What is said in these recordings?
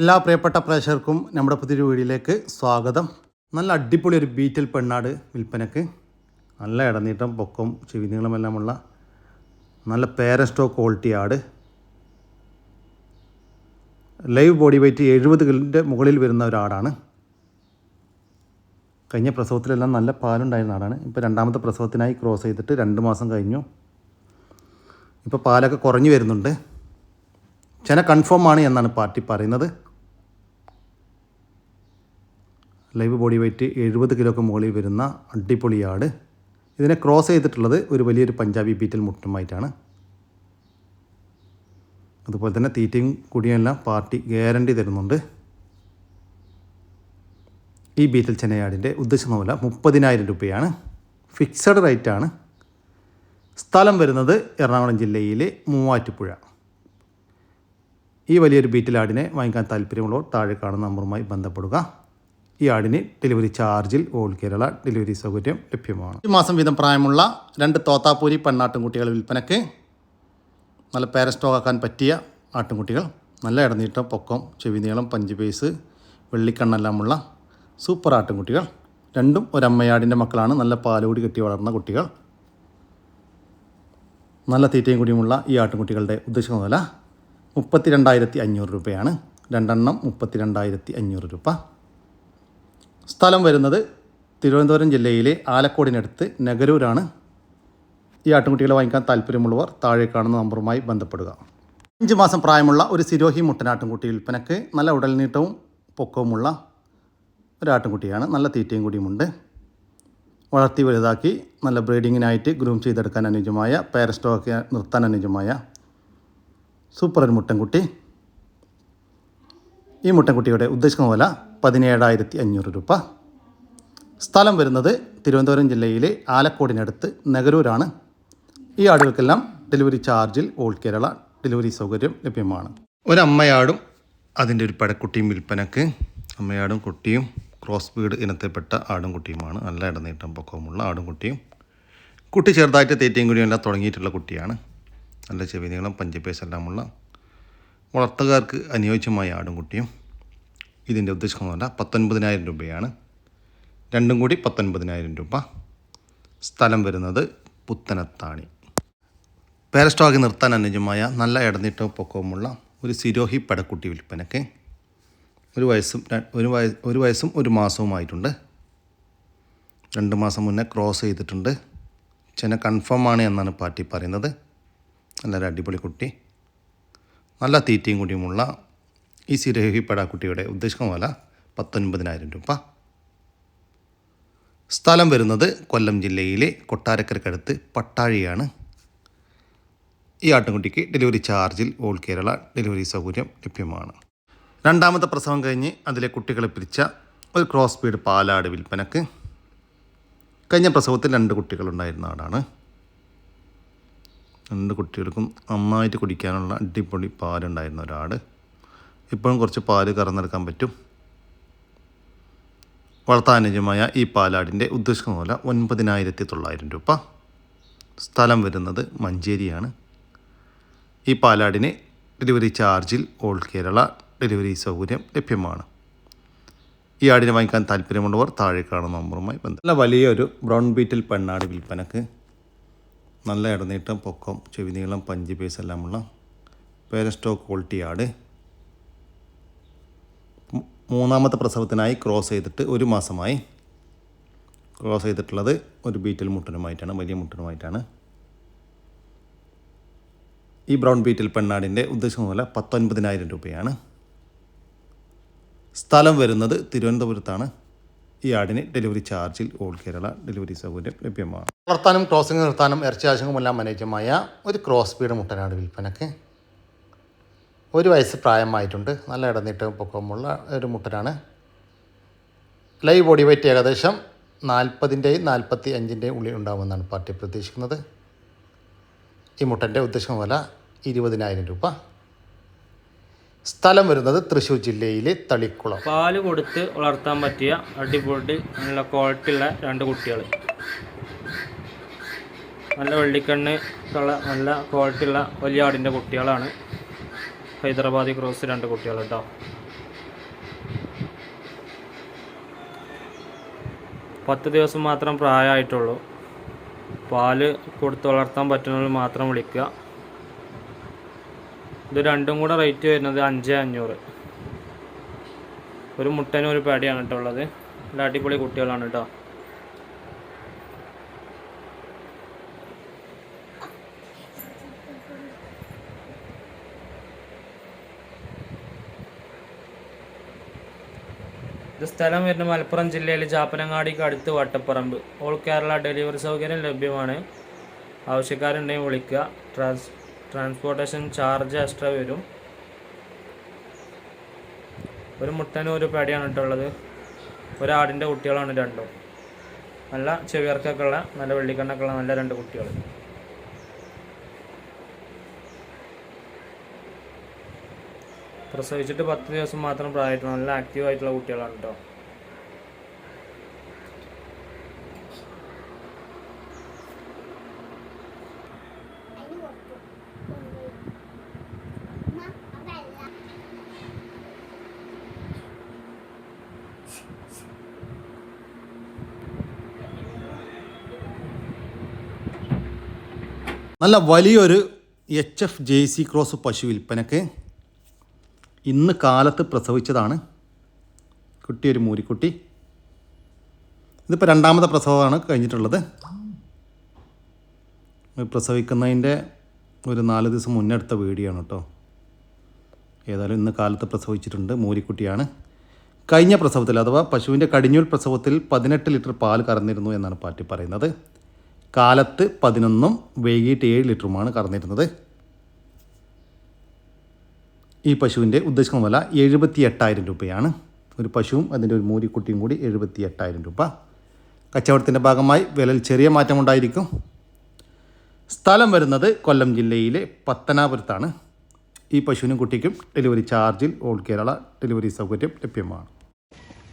എല്ലാ പ്രിയപ്പെട്ട പ്രേക്ഷകർക്കും നമ്മുടെ പുതിയൊരു വീഡിയോയിലേക്ക് സ്വാഗതം. നല്ല അടിപൊളി ഒരു ബീറ്റൽ പെണ്ണാട് വിൽപ്പനക്ക്. നല്ല ഇടനീട്ടം പൊക്കം ചെവിനീളമെല്ലാമുള്ള നല്ല പേര സ്റ്റോക്ക് ക്വാളിറ്റി ആട്. ലൈവ് ബോഡി വെയ്റ്റ് എഴുപത് കിലോന്റെ മുകളിൽ വരുന്ന ഒരാടാണ് കഴിഞ്ഞ പ്രസവത്തിലെല്ലാം നല്ല പാലുണ്ടായിരുന്ന ആടാണ്. ഇപ്പോൾ രണ്ടാമത്തെ പ്രസവത്തിനായി ക്രോസ് ചെയ്തിട്ട് രണ്ട് മാസം കഴിഞ്ഞു. ഇപ്പോൾ പാലൊക്കെ കുറഞ്ഞു വരുന്നുണ്ട്. ചെന കൺഫേം ആണ് എന്നാണ് പാർട്ടി പറയുന്നത്. ലൈവ് ബോഡി വെയ്റ്റ് എഴുപത് കിലോക്ക് മുകളിൽ വരുന്ന അടിപൊളി ആട് ഇതിനെ ക്രോസ് ചെയ്തിട്ടുള്ളത് ഒരു വലിയൊരു പഞ്ചാബി ബീറ്റൽ മുട്ടുമായിട്ടാണ്. അതുപോലെ തന്നെ തീറ്റയും കുടിയെല്ലാം പാർട്ടി ഗ്യാരണ്ടി തരുന്നുണ്ട്. ഈ ബീറ്റൽ ചെന്നൈയാടിന്റെ ഉദ്ദേശം വില മുപ്പതിനായിരം രൂപയാണ്. ഫിക്സഡ് റേറ്റാണ്. സ്ഥലം വരുന്നത് എറണാകുളം ജില്ലയിലെ മൂവാറ്റുപുഴ. ഈ വലിയൊരു ബീറ്റിലാടിനെ വാങ്ങിക്കാൻ താല്പര്യമുള്ളവർ താഴെ കാണുന്ന നമ്പറുമായി ബന്ധപ്പെടുക. ആടിന് ഡെലിവറി ചാർജിൽ ഓൾ കേരള ഡെലിവറി സൗകര്യം ലഭ്യമാണ്. ഒരു മാസം വീതം പ്രായമുള്ള രണ്ട് തോത്താപ്പൂരി പെണ്ണാട്ടുംകുട്ടികൾ വിൽപ്പനയ്ക്ക് നല്ല പാരസ്റ്റോക്കാക്കാൻ പറ്റിയ ആട്ടുംകുട്ടികൾ. നല്ല ഇടനീട്ടം പൊക്കം ചെവി നീളം പഞ്ച് പേസ് വെള്ളിക്കണ്ണെല്ലാമുള്ള സൂപ്പർ ആട്ടുംകുട്ടികൾ. രണ്ടും ഒരമ്മയാടിന്റെ മക്കളാണ്. നല്ല പാലോടി കെട്ടി വളർന്ന കുട്ടികൾ. നല്ല തീറ്റയും കൂടിയുമുള്ള ഈ ആട്ടുംകുട്ടികളുടെ ഉദ്ദേശിക്കുന്ന വില മുപ്പത്തി രണ്ടായിരത്തി അഞ്ഞൂറ് രൂപയാണ്. രണ്ടെണ്ണം മുപ്പത്തി രണ്ടായിരത്തി അഞ്ഞൂറ് രൂപ. സ്ഥലം വരുന്നത് തിരുവനന്തപുരം ജില്ലയിലെ ആലക്കോടിനടുത്ത് നഗരൂരാണ്. ഈ ആട്ടുംകുട്ടികളെ വാങ്ങിക്കാൻ താല്പര്യമുള്ളവർ താഴെ കാണുന്ന നമ്പറുമായി ബന്ധപ്പെടുക. അഞ്ച് മാസം പ്രായമുള്ള ഒരു സിരോഹി മുട്ടനാട്ടുംകുട്ടി വിൽപ്പനക്ക് നല്ല ഉടൽനീട്ടവും പൊക്കവുമുള്ള ഒരു ആട്ടുംകുട്ടിയാണ്. നല്ല തീറ്റയും കൂടിയുമുണ്ട് വളർത്തി വലുതാക്കി നല്ല ബ്രീഡിങ്ങിനായിട്ട് ഗ്രൂം ചെയ്തെടുക്കാൻ അനുയോജ്യമായ പാരസ്റ്റോക്ക് നിർത്താൻ അനുയോജ്യമായ സൂപ്പർ ഒരു മുട്ടൻകുട്ടി. ഈ മുട്ടൻകുട്ടിയുടെ ഉദ്ദേശിക്കുന്ന വില പതിനേഴായിരത്തി അഞ്ഞൂറ് രൂപ. സ്ഥലം വരുന്നത് തിരുവനന്തപുരം ജില്ലയിലെ ആലക്കോടിനടുത്ത് നഗരൂരാണ്. ഈ ആടുകൾക്കെല്ലാം ഡെലിവറി ചാർജിൽ ഓൾ കേരള ഡെലിവറി സൗകര്യം ലഭ്യമാണ്. ഒരമ്മയാടും അതിന്റെ ഒരു പടക്കുട്ടിയും വിൽപ്പനക്ക്. അമ്മയാടും കുട്ടിയും ക്രോസ് ബീഡ് ഇനത്തിൽപ്പെട്ട ആടും കുട്ടിയുമാണ് നല്ല ഇടനീട്ടം പൊക്കവുമുള്ള ആടും കുട്ടിയും കുട്ടി ചെറുതായിട്ട് തേറ്റയും കുടിയും എല്ലാം തുടങ്ങിയിട്ടുള്ള കുട്ടിയാണ്. നല്ല ചെവി നീളം പഞ്ചപേസ് വളർത്തുകാർക്ക് അനുയോജ്യമായ ആടും കുട്ടിയും ഇതിന്റെ ഉദ്ദേശം എന്ന് പറഞ്ഞാൽ പത്തൊൻപതിനായിരം രൂപയാണ്. രണ്ടും കൂടി പത്തൊൻപതിനായിരം രൂപ. സ്ഥലം വരുന്നത് പുത്തനത്താണി. പാരസ്റ്റോക്ക് നിർത്താൻ അനുജമായ നല്ല ഇടനീട്ടവും പൊക്കവുമുള്ള ഒരു സിരോഹി പടക്കുട്ടി വിൽപ്പനയ്ക്ക് ഒരു വയസ്സും ഒരു വയ ഒരു വയസ്സും ഒരു മാസവുമായിട്ടുണ്ട്. രണ്ട് മാസം മുന്നേ ക്രോസ് ചെയ്തിട്ടുണ്ട്. ചെന കൺഫേം ആണ് എന്നാണ് പാർട്ടി പറയുന്നത്. നല്ലൊരു അടിപൊളി കുട്ടി. നല്ല തീറ്റയും കൂടിയുമുള്ള ഈ സിരോഹി കുട്ടിയുടെ ഉദ്ദേശിക്കുന്ന വില പത്തൊൻപതിനായിരം രൂപ. സ്ഥലം വരുന്നത് കൊല്ലം ജില്ലയിലെ കൊട്ടാരക്കരക്കടുത്ത് പട്ടാഴിയാണ്. ഈ ആട്ടുംകുട്ടിക്ക് ഡെലിവറി ചാർജിൽ ഓൾ കേരള ഡെലിവറി സൗകര്യം ലഭ്യമാണ്. രണ്ടാമത്തെ പ്രസവം കഴിഞ്ഞ് അതിലെ കുട്ടികളെ പിരിച്ച ഒരു ക്രോസ് ബീഡ് പാലാട് വിൽപ്പനക്ക് കഴിഞ്ഞ പ്രസവത്തിൽ രണ്ട് കുട്ടികളുണ്ടായിരുന്ന ആടാണ്. രണ്ട് കുട്ടികൾക്കും നന്നായിട്ട് കുടിക്കാനുള്ള അടിപൊളി പാലുണ്ടായിരുന്ന ഒരാട്. ഇപ്പോഴും കുറച്ച് പാൽ കറന്നെടുക്കാൻ പറ്റും. വളർത്താനുജമായ ഈ പാലാടിന്റെ ഉദ്ദേശിക്കുന്ന പോലെ ഒൻപതിനായിരത്തി തൊള്ളായിരം രൂപ. സ്ഥലം വരുന്നത് മഞ്ചേരിയാണ്. ഈ പാലാടിന് ഡെലിവറി ചാർജിൽ ഓൾ കേരള ഡെലിവറി സൗകര്യം ലഭ്യമാണ്. ഈ ആടിനെ വാങ്ങിക്കാൻ താല്പര്യമുള്ളവർ താഴെ കാണുന്ന നമ്പറുമായി ബന്ധം നല്ല വലിയൊരു ബ്രൗൺ ബീറ്റിൽ പെണ്ണാട് വിൽപ്പനക്ക്. നല്ല ഇടനീട്ടം പൊക്കം ചെവി നീളം പഞ്ച് പേസ് എല്ലാമുള്ള പേരസ്റ്റോക്ക് ക്വാളിറ്റി ആട്. മൂന്നാമത്തെ പ്രസവത്തിനായി ക്രോസ് ചെയ്തിട്ട് ഒരു മാസമായി. ക്രോസ് ചെയ്തിട്ടുള്ളത് ഒരു ബീറ്റൽ മുട്ടനുമായിട്ടാണ് വലിയ മുട്ടനുമായിട്ടാണ്. ഈ ബ്രൗൺ ബീറ്റൽ പെണ്ണാടിന്റെ ഉദ്ദേശം പോലെ പത്തൊൻപതിനായിരം രൂപയാണ്. സ്ഥലം വരുന്നത് തിരുവനന്തപുരത്താണ്. ഈ ആടിന് ഡെലിവറി ചാർജിൽ ഓൾ കേരള ഡെലിവറി സൗകര്യം ലഭ്യമാണ്. വളർത്താനും ക്രോസിംഗ് നിർത്താനും ആവശ്യങ്ങളുമെല്ലാം അനുയോജ്യമായ ഒരു ക്രോസ് ബീഡ് മുട്ടനാട് വിൽപ്പനക്ക് ഒരു വയസ്സ് പ്രായമായിട്ടുണ്ട്. നല്ല ഇടനീട്ടവും പൊക്കവുമുള്ള ഒരു മുട്ടനാണ്. ലൈവ് ബോഡി വെയിറ്റ് ഏകദേശം നാൽപ്പതിന്റെയും നാൽപ്പത്തി അഞ്ചിന്റെയും ഉള്ളിൽ ഉണ്ടാകുമെന്നാണ് പാർട്ടി പ്രതീക്ഷിക്കുന്നത്. ഈ മുട്ടന്റെ ഉദ്ദേശം വില ഇരുപതിനായിരം രൂപ. സ്ഥലം വരുന്നത് തൃശ്ശൂർ ജില്ലയിലെ തളിക്കുളം. പാൽ കൊടുത്ത് വളർത്താൻ പറ്റിയ അടിപൊളി നല്ല ക്വാളിറ്റി ഉള്ള രണ്ട് കുട്ടികൾ നല്ല വെള്ളിക്കണ്ണ് നല്ല ക്വാളിറ്റി ഉള്ള വലിയ ആടിന്റെ കുട്ടികളാണ്. ഹൈദരാബാദി ക്രോസ് രണ്ട് കുട്ടികൾ കേട്ടോ പത്ത് ദിവസം മാത്രം പ്രായമായിട്ടുള്ളൂ. പാൽ കൊടുത്ത് വളർത്താൻ പറ്റുന്നവർ മാത്രം വിളിക്കുക. ഇത് രണ്ടും കൂടെ റേറ്റ് വരുന്നത് അഞ്ച് അഞ്ഞൂറ്. ഒരു മുട്ടനും ഒരു പേടിയാണ് കേട്ടോ ഉള്ളത്. നല്ല അടിപൊളി കുട്ടികളാണ് കേട്ടോ. ഇത് സ്ഥലം വരുന്ന മലപ്പുറം ജില്ലയിലെ ചാപ്പനങ്ങാടിക്ക് അടുത്ത് വട്ടപ്പറമ്പ്. ഓൾ കേരള ഡെലിവറി സൗകര്യം ലഭ്യമാണ്. ആവശ്യക്കാരുണ്ടെങ്കിൽ വിളിക്കുക. ട്രാൻസ് ട്രാൻസ്പോർട്ടേഷൻ ചാർജ് എക്സ്ട്രാ വരും. ഒരു മുട്ടനും ഒരു പേടിയാണ് ഇട്ടുള്ളത് ഒരാടിന്റെ കുട്ടികളാണ് രണ്ടും. നല്ല ചെവിയർക്കൊക്കെ ഉള്ള നല്ല വെള്ളിക്കണ്ണൊക്കെ ഉള്ള നല്ല രണ്ട് കുട്ടികൾ. പ്രസവിച്ചിട്ട് പത്ത് ദിവസം മാത്രം പ്രായമായിട്ടുള്ള നല്ല ആക്റ്റീവ് ആയിട്ടുള്ള കുട്ടികളാണ് കേട്ടോ നല്ല വലിയൊരു H F J C cross പശു വിൽപ്പനക്ക് ഇന്ന് കാലത്ത് പ്രസവിച്ചതാണ് കുട്ടി ഒരു മൂരിക്കുട്ടി. ഇതിപ്പോൾ രണ്ടാമത്തെ പ്രസവമാണ് കഴിഞ്ഞിട്ടുള്ളത്. പ്രസവിക്കുന്നതിന്റെ ഒരു നാല് ദിവസം മുന്നേ എടുത്ത വീഡിയോ ആണ് കേട്ടോ. ഏതായാലും ഇന്ന് കാലത്ത് പ്രസവിച്ചിട്ടുണ്ട് മൂരിക്കുട്ടിയാണ്. കഴിഞ്ഞ പ്രസവത്തിൽ അഥവാ പശുവിന്റെ കടിഞ്ഞൂൽ പ്രസവത്തിൽ പതിനെട്ട് ലിറ്റർ പാൽ കറന്നിരുന്നു എന്നാണ് പാറ്റി പറയുന്നത്. കാലത്ത് പതിനൊന്നും വൈകിട്ട് ഏഴ് ലിറ്ററുമാണ് കറന്നിരുന്നത്. ഈ പശുവിന്റെ ഉദ്ദേശിക്കുന്ന വില എഴുപത്തി എട്ടായിരം രൂപയാണ്. ഒരു പശുവും അതിന്റെ ഒരു മൂരിക്കുട്ടിയും കൂടി എഴുപത്തി എട്ടായിരം രൂപ. കച്ചവടത്തിന്റെ ഭാഗമായി വിലയിൽ ചെറിയ മാറ്റമുണ്ടായിരിക്കും സ്ഥലം വരുന്നത് കൊല്ലം ജില്ലയിലെ പത്തനാപുരത്താണ്. ഈ പശുവിനും കുട്ടിക്കും ഡെലിവറി ചാർജിൽ ഓൾ കേരള ഡെലിവറി സൗകര്യം ലഭ്യമാണ്.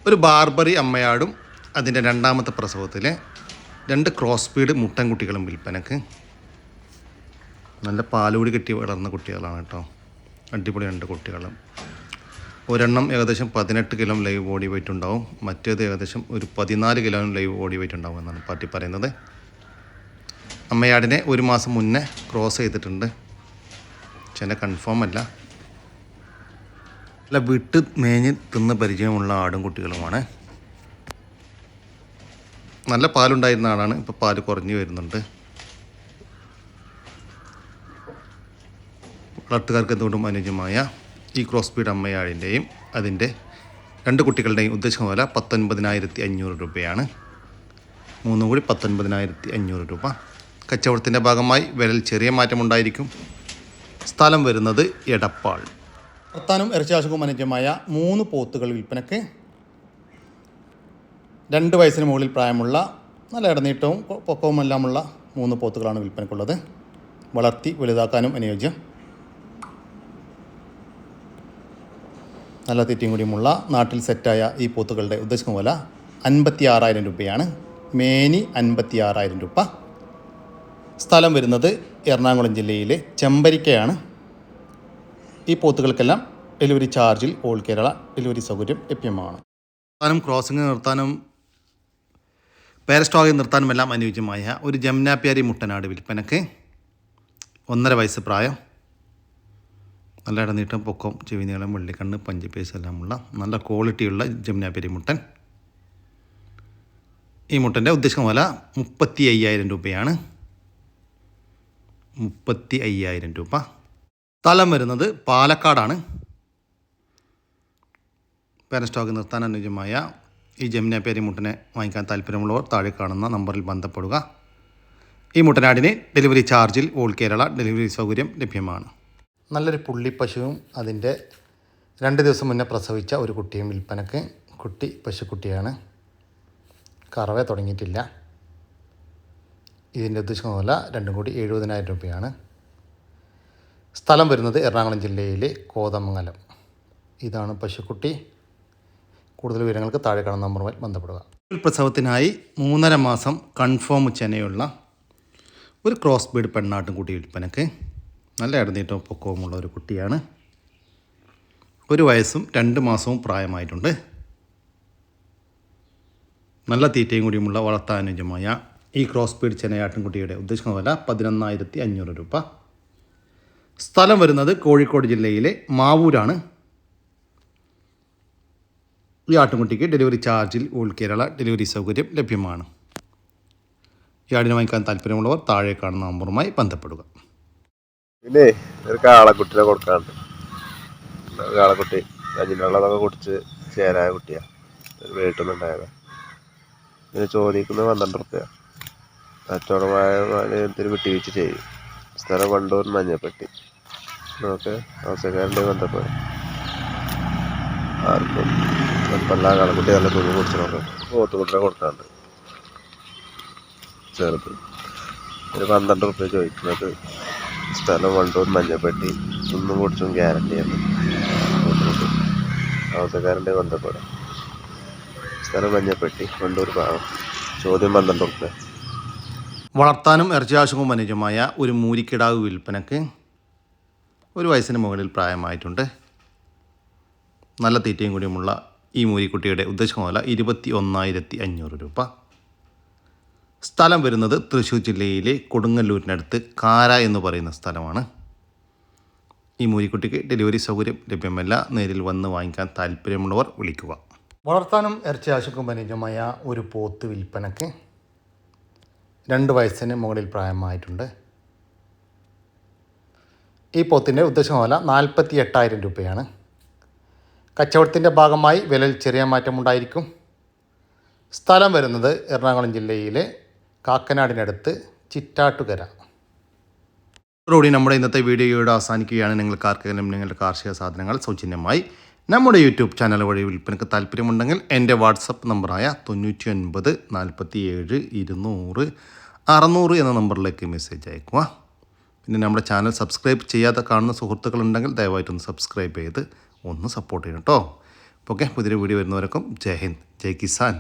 ഒരു ബാർബറി അമ്മയാടും അതിന്റെ രണ്ടാമത്തെ പ്രസവത്തിലെ രണ്ട് ക്രോസ് സ്പീഡ് മുട്ടൻകുട്ടികളും വിൽപ്പനക്ക്. നല്ല പാലുകൂടി കെട്ടി വളർന്ന കുട്ടികളാണ് കേട്ടോ. അടിപൊളി രണ്ട് കുട്ടികളും. ഒരെണ്ണം ഏകദേശം പതിനെട്ട് കിലോ ലൈവ് ബോഡി വെയിറ്റ് ഉണ്ടാവും. മറ്റേത് ഏകദേശം ഒരു പതിനാല് കിലോ ലൈവ് ബോഡി വെയിറ്റ് ഉണ്ടാവും എന്നാണ് പാർട്ടി പറയുന്നത്. അമ്മയാടിനെ ഒരു മാസം മുന്നേ ക്രോസ് ചെയ്തിട്ടുണ്ട്. പക്ഷെ കൺഫേം അല്ല. അല്ല വിട്ട് മേഞ്ഞ് തിന്ന് പരിചയമുള്ള ആടും കുട്ടികളുമാണ്. നല്ല പാലുണ്ടായിരുന്ന ആടാണ് ഇപ്പോൾ പാൽ കുറഞ്ഞു വരുന്നുണ്ട്. വളർത്തുകാർക്ക് എന്തുകൊണ്ടും അനുയോജ്യമായ ഈ ക്രോസ് ബീഡ് അമ്മയാടിന്റെയും അതിന്റെ രണ്ട് കുട്ടികളുടെയും ഉദ്ദേശിക്കുന്ന വില പത്തൊൻപതിനായിരത്തി അഞ്ഞൂറ് രൂപയാണ്. മൂന്നും കൂടി പത്തൊൻപതിനായിരത്തി അഞ്ഞൂറ് രൂപ. കച്ചവടത്തിന്റെ ഭാഗമായി വിലയിൽ ചെറിയ മാറ്റമുണ്ടായിരിക്കും സ്ഥലം വരുന്നത് എടപ്പാൾ. വർത്താനം ഇറച്ചിയാശുക്കും അനുജമായ മൂന്ന് പോത്തുകൾ വിൽപ്പനക്ക് രണ്ട് വയസ്സിന് മുകളിൽ പ്രായമുള്ള നല്ല ഇടനീട്ടവും പൊക്കവുമെല്ലാമുള്ള മൂന്ന് പോത്തുകളാണ് വിൽപ്പനക്കുള്ളത് വളർത്തി വലുതാക്കാനും അനുയോജ്യം. നല്ല തീറ്റയും കൂടിയുമുള്ള നാട്ടിൽ സെറ്റായ ഈ പോത്തുകളുടെ ഉദ്ദേശിക്കുന്ന വില അൻപത്തി ആറായിരം രൂപയാണ്. മേനി അൻപത്തി ആറായിരം രൂപ. സ്ഥലം വരുന്നത് എറണാകുളം ജില്ലയിലെ ചെമ്പരിക്കയാണ്. ഈ പോത്തുകൾക്കെല്ലാം ഡെലിവറി ചാർജിൽ ഓൾ കേരള ഡെലിവറി സൗകര്യം ലഭ്യമാണ്. നിർത്താനും ക്രോസിംഗ് നിർത്താനും പേരസ്റ്റോഗി നിർത്താനുമെല്ലാം അനുയോജ്യമായ ഒരു ജംനാപ്യാരി മുട്ടനാട് വിൽപ്പനക്ക് ഒന്നര വയസ്സ് പ്രായം. നല്ല ഇടനീട്ടം പൊക്കം ചെവിനീളം വെള്ളിക്കണ്ണ് പഞ്ചിപ്പേസ് എല്ലാമുള്ള നല്ല ക്വാളിറ്റിയുള്ള ജംനാപ്യാരി മുട്ടൻ ഈ മുട്ടന്റെ ഉദ്ദേശിക്കുന്ന വില മുപ്പത്തി അയ്യായിരം രൂപയാണ്. മുപ്പത്തി അയ്യായിരം രൂപ. സ്ഥലം വരുന്നത് പാലക്കാടാണ്. പാരസ്റ്റോക്ക് നിർത്താൻ അനുയോജ്യമായ ഈ ജമുനാപ്പേരി മുട്ടനെ വാങ്ങിക്കാൻ താല്പര്യമുള്ളവർ താഴെ കാണുന്ന നമ്പറിൽ ബന്ധപ്പെടുക. ഈ മുട്ടനാടിന് ഡെലിവറി ചാർജിൽ ഓൾ കേരള ഡെലിവറി സൗകര്യം ലഭ്യമാണ്. നല്ലൊരു പുള്ളിപ്പശുവും അതിന്റെ രണ്ട് ദിവസം മുന്നേ പ്രസവിച്ച ഒരു കുട്ടിയും വിൽപ്പനക്ക്. കുട്ടി പശുക്കുട്ടിയാണ്. കറവേ തുടങ്ങിയിട്ടില്ല. ഇതിന്റെ ഉദ്ദേശിക്കുന്ന വില രണ്ടും കൂടി എഴുപതിനായിരം രൂപയാണ്. സ്ഥലം വരുന്നത് എറണാകുളം ജില്ലയിലെ കോതമംഗലം. ഇതാണ് പശുക്കുട്ടി. കൂടുതൽ വിവരങ്ങൾക്ക് താഴെ കാണുന്ന നമ്പറുമായി ബന്ധപ്പെടുക. പ്രസവത്തിനായി മൂന്നര മാസം കൺഫേം ചെനയുള്ള ഒരു ക്രോസ് ബീഡ് പെണ്ണാട്ടും കൂട്ടി വിൽപ്പനക്ക്. നല്ല ഇടനീട്ടവും പൊക്കവുമുള്ള ഒരു കുട്ടിയാണ്. ഒരു വയസ്സും രണ്ട് മാസവും പ്രായമായിട്ടുണ്ട്. നല്ല തീറ്റയും കൂടിയുമുള്ള വളർത്താനുജമായ ഈ ക്രോസ് പീഡ് ചെനയാട്ടിൻകുട്ടിയുടെ ഉദ്ദേശിക്കുന്ന വില പതിനൊന്നായിരത്തി അഞ്ഞൂറ് രൂപ. സ്ഥലം വരുന്നത് കോഴിക്കോട് ജില്ലയിലെ മാവൂരാണ്. ഈ ആട്ടുംകുട്ടിക്ക് ഡെലിവറി ചാർജിൽ ഓൾ കേരള ഡെലിവറി സൗകര്യം ലഭ്യമാണ്. ഈ ആടിനെ വാങ്ങിക്കാൻ താല്പര്യമുള്ളവർ താഴെ കാണുന്ന നമ്പറുമായി ബന്ധപ്പെടുക. പിന്നെ ഒരു കാളക്കുട്ടിനെ കൊടുക്കാണ്ട് കാളക്കുട്ടി വെള്ളതൊക്കെ കുടിച്ച് ചേരായ കുട്ടിയാണ് ഒരു വീട്ടിൽ നിന്നുണ്ടായതാണ് ഇതിന് ചോദിക്കുന്നത് പന്ത്രണ്ട് റുപ്യ കച്ചവടമായ വിട്ടി വെച്ച് ചെയ്യും? സ്ഥലം വണ്ടൂർ മഞ്ഞപ്പെട്ടി നമുക്ക് ആവശ്യക്കാരന്റെ ബന്ധപ്പെടും ആർക്കും കുഴപ്പമില്ല കാളക്കുട്ടി നല്ല തുണി കുടിച്ച് നോക്കാം പോത്തുകുട്ടിനെ കൊടുക്കാണ്ട് ചെറുത്. ഒരു പന്ത്രണ്ട് റുപ്യ ചോദിക്കുന്നത് സ്ഥലം വണ്ടൂർ മഞ്ഞപ്പെട്ടി ഒന്നും കുടിച്ചും ഗ്യാരണ്ടിയാണ് ആവശ്യക്കാരന്റെ ബന്ധപ്പെടാം. സ്ഥലം മഞ്ഞപ്പെട്ടി വണ്ടൂർ ഭാഗം ചോദ്യം പന്ത്രണ്ട് വളർത്താനും വളർത്താനും ഇറച്ചിയാവശ്യവും അനുജമായ ഒരു മൂരിക്കിടാവ് വിൽപ്പനക്ക് ഒരു വയസ്സിന് മുകളിൽ പ്രായമായിട്ടുണ്ട്. നല്ല തീറ്റയും കൂടിയുമുള്ള ഈ മൂരിക്കുട്ടിയുടെ ഉദ്ദേശമല്ല ഇരുപത്തി ഒന്നായിരത്തി അഞ്ഞൂറ് രൂപ. സ്ഥലം വരുന്നത് തൃശ്ശൂർ ജില്ലയിലെ കൊടുങ്ങല്ലൂരിനടുത്ത് കാര എന്ന് പറയുന്ന സ്ഥലമാണ്. ഈ മൂരിക്കുട്ടിക്ക് ഡെലിവറി സൗകര്യം ലഭ്യമല്ല. നേരിൽ വന്ന് വാങ്ങിക്കാൻ താല്പര്യമുള്ളവർ വിളിക്കുക. വളർത്താനും ഇറച്ചി ആവശ്യക്കും അനുജമായ ഒരു പോത്ത് വിൽപ്പനക്ക് രണ്ട് വയസ്സിന് മുകളിൽ പ്രായമായിട്ടുണ്ട്. ഈ പോത്തിന്റെ ഉദ്ദേശം വില നാൽപ്പത്തി എട്ടായിരം രൂപയാണ്. കച്ചവടത്തിന്റെ ഭാഗമായി വിലയിൽ ചെറിയ മാറ്റമുണ്ടായിരിക്കും. സ്ഥലം വരുന്നത് എറണാകുളം ജില്ലയിലെ കാക്കനാടിനടുത്ത് ചിറ്റാട്ടുകര. റോഡി നമ്മുടെ ഇന്നത്തെ വീഡിയോയുടെ അവസാനിക്കുകയാണ്. നിങ്ങൾക്ക് ആർക്കെങ്കിലും നിങ്ങളുടെ കാർഷിക സാധനങ്ങൾ സൗജന്യമായി നമ്മുടെ യൂട്യൂബ് ചാനൽ വഴി വിൽപ്പനക്ക് താല്പര്യമുണ്ടെങ്കിൽ എന്റെ വാട്സപ്പ് നമ്പറായ തൊണ്ണൂറ്റി ഒൻപത് നാൽപ്പത്തി ഏഴ് ഇരുന്നൂറ് അറുന്നൂറ് എന്ന നമ്പറിലേക്ക് മെസ്സേജ് അയക്കുക പിന്നെ നമ്മുടെ ചാനൽ സബ്സ്ക്രൈബ് ചെയ്യാതെ കാണുന്ന സുഹൃത്തുക്കളുണ്ടെങ്കിൽ ദയവായിട്ടൊന്ന് സബ്സ്ക്രൈബ് ചെയ്ത് ഒന്ന് സപ്പോർട്ട് ചെയ്യണം കേട്ടോ. ഓക്കെ പുതിയൊരു വീഡിയോ വരുന്നവർക്കും ജയ് ഹിന്ദ് ജയ് കിസാൻ.